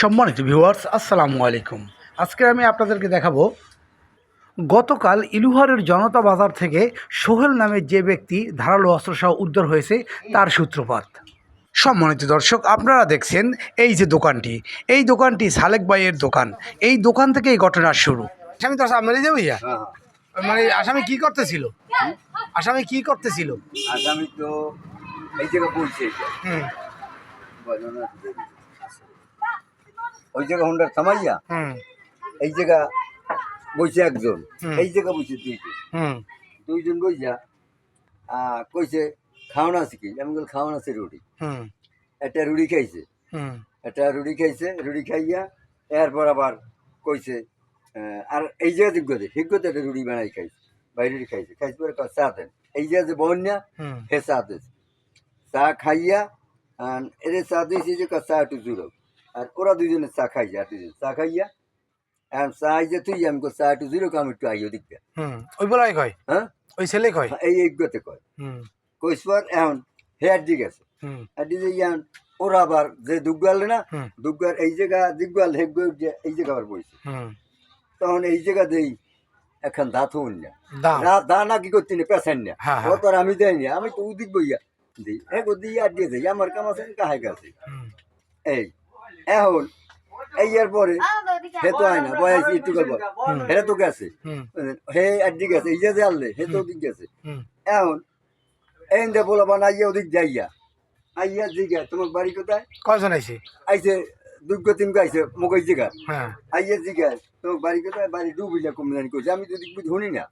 সম্মানিত ভিউয়ার্স আসসালামু আলাইকুম। আজকে আমি আপনাদেরকে দেখাবো গতকাল ইলুহারের জনতা বাজার থেকে সোহেল নামে যে ব্যক্তি ধারালো অস্ত্রসহ উদ্ধার হয়েছে তার সূত্রপাত। সম্মানিত দর্শক আপনারা দেখছেন এই যে দোকানটি। এই দোকানটি সালেক ভাইয়ের দোকান। এই দোকান থেকে এই ঘটনার শুরু। আসামি তো মেরে যাবে ইয়া মানে আসামি কি করতেছিল? আসামি কি করতেছিল? আগামী তো এই জায়গা বলছে। হুম। ওই জায়গা হুন্ডার থামাইয়া এই জায়গা বইছে একজন এই জায়গা বইছে দুইজন। হুম। দুইজন বইয়া কইছে খাওয়ানো আছে কি? আমি বল খাওয়ানো আছে রুটি। হুম। একটা রুটি খাইছে। একটা রুটি খাইছে রুটি খাইয়া এরপর আবার কইছে আর এই জায়গা যোগ্যতে হিজ্ঞতে একটা রুটি বানাই খাইছে বাইরে খাইছে। খাইছে পরে চা দেন। এই জায়গা যে বন্যা হে চা দিয়েছে চা খাইয়া এদের চা দিয়েছে যে চা একটু জুড়ো আর ওরা দুজনে চা খাইছে আর দুজন চা খাইয়া আর চা আইছে তুই আমি চা একটু জুড়ো আমি একটু আইও হুম ওই বলাই কয়? হ্যাঁ? ওই ছেলে কয়? এই এইগতে কয়। হুম। কইসবার এখন হে আড্ডি গেছে। হুম। আড্ডি ইয়ান ওরা আবার যে দুগাল না হুম। এই জায়গা দিগাল হেগ এই জায়গা আবার বইছে। হুম। তখন এই জায়গা দেই এখন দাঁত হন না। দা। না কি করতে না পেছেন না। হ্যাঁ, হ্যাঁ। ও তো আর আমি দেয়নি আমি তো উদিক বইয়া দিই। হে গো দিয়ে আড্ডি দেই আমার কাম আছে কাহে গেছে এই এখন এই এর পরে হে তো আয় না বয়স একটু গল্প হে তো গেছে। হুম। হে আড্ডি গেছে এই যে আনলে হে তো ওদিক গেছে। এখন এই দে বলা বানাইয়া ওদিক যাইয়া আইয়া জিগা তোমার বাড়ি কোথায়? কয়জন আইছে? আইছে দুগ্গ তিন আইছে মোক ওই জায়গা হ্যাঁ। আইয়া জিগা তোমার বাড়ি কোথায়? বাড়ি ডুবিলা কম জানি কইছে আমি তো দিক ধনি না।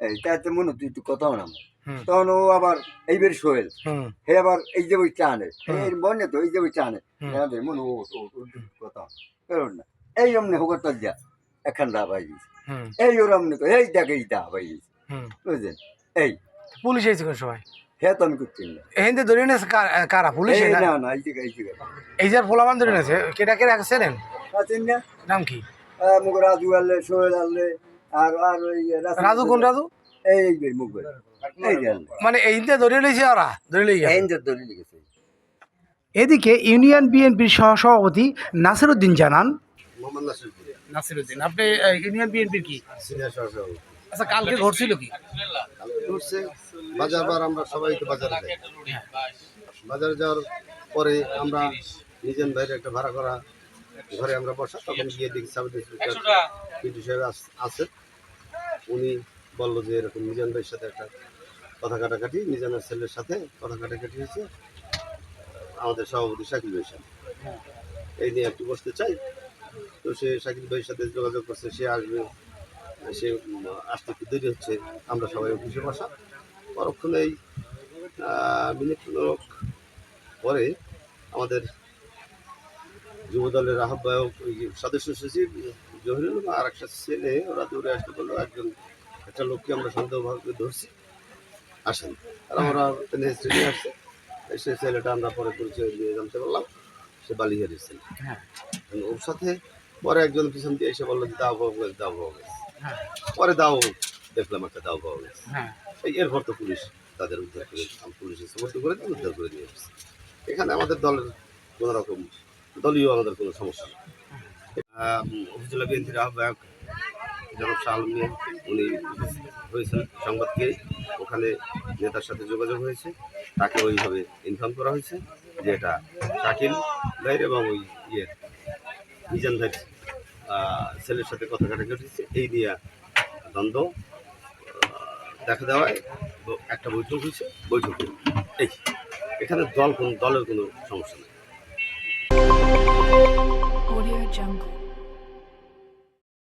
এই তাতে মনে তুই একটু কথা না তখন ও আবার এইবার সোহেল হে আবার এই যে ওই টানে হুম। এই তো এই যে ওই টানে আমাদের মনে ও কথা। কারণ না। এই অমনে হোক তো যা এখন দা ভাই এই ওর অমনে তো এই দেখে এই দা ভাই বুঝলেন? এই। পুলিশ আইছে কোন সময়? হে তো আমি করছি না। এহেন্দে ধরে নেছে কারা? পুলিশ এই না? না এই জায়গা এই জায়গা এই যে পোলাবান ধরে নেছে কেটা কেটা ছেলেন আছেন না। নাম কি? মুখ রাজু আনলে সোহেল আনলে আর আর ওই রাজু কোন রাজু? এই এই মুখ এই যে মানে ধরে লইছে ওরা ধরে লই এই যে লিখেছে এদিকে ইউনিয়ন বিএনপির সহসভাপতি নাসিরউদ্দিন জানান মোহাম্মদ নাসিরুদ্দিন। নাসিরউদ্দিন আপনি ইউনিয়ন বিএনপির কি? সিনিয়র সহসভাপতি। আচ্ছা কালকে ঘটছিল কি? ঘুরছে বাজার বার আমরা সবাই তো বাজারে যাই। বাজারে যাওয়ার পরে আমরা নিজের বাইরে একটা ভাড়া করা ঘরে আমরা বসা তখন গিয়ে দেখি সাব ইন্সপেক্টর সাহেব আছে। উনি বলল যে এরকম মিজান ভাইয়ের সাথে একটা কথা কাটাকাটি মিজানের ছেলের সাথে কথা কাটাকাটি হয়েছে। আমাদের সভাপতি শাকিল ভাইয়ের সাথে। এই নিয়ে একটু বসতে চাই। তো সে শাকিল ভাইয়ের সাথে যোগাযোগ করছে, সে আসবে। সে আসতে একটু দেরি হচ্ছে। আমরা সবাই অফিসে বসা। পরক্ষণে এই মিনিট পরে আমাদের যুব দলের আহ্বায়ক সদস্য সচিব জহিরুল আর একটা ছেলে, ওরা দৌড়ে আসতে বলল, একজন একটা লোককে আমরা সন্দেহভাবে ধরছি। আসেন। আমরা স্টেশনে আসছে। সে ছেলেটা আমরা পরে পরিচয় দিয়ে জানতে পারলাম সে বালিহারি ছেলে হ্যাঁ। ওর সাথে পরে একজন পিছন দিয়ে এসে বলল দাও পাওয়া গেছে দাও পাওয়া গেছে। হ্যাঁ। পরে দাও দেখলাম একটা দাও পাওয়া গেছে। হ্যাঁ। এই এরপর তো পুলিশ তাদের উদ্ধার করে পুলিশের সমর্থন করে দিয়ে উদ্ধার করে নিয়ে এসেছে এখানে আমাদের দলের কোনো রকম দলীয় আমাদের কোনো সমস্যা নেই। উপজেলা বিএনপির আহ্বায়ক জনাব শাহ আলম উনি হয়েছেন সংবাদকে ওখানে নেতার সাথে যোগাযোগ হয়েছে। তাকে ওইভাবে ইনফর্ম করা হয়েছে যে এটা শাকিল ভাইয়ের এবং ওই ইয়ের, মিজান ভাইয়ের ছেলের সাথে কথা কাটাকাটি এই নিয়ে দ্বন্দ্ব দেখা দেওয়ায় একটা বৈঠক হয়েছে। বৈঠকে এই এখানে দল কোনো, দলের কোনো সমস্যা নেই.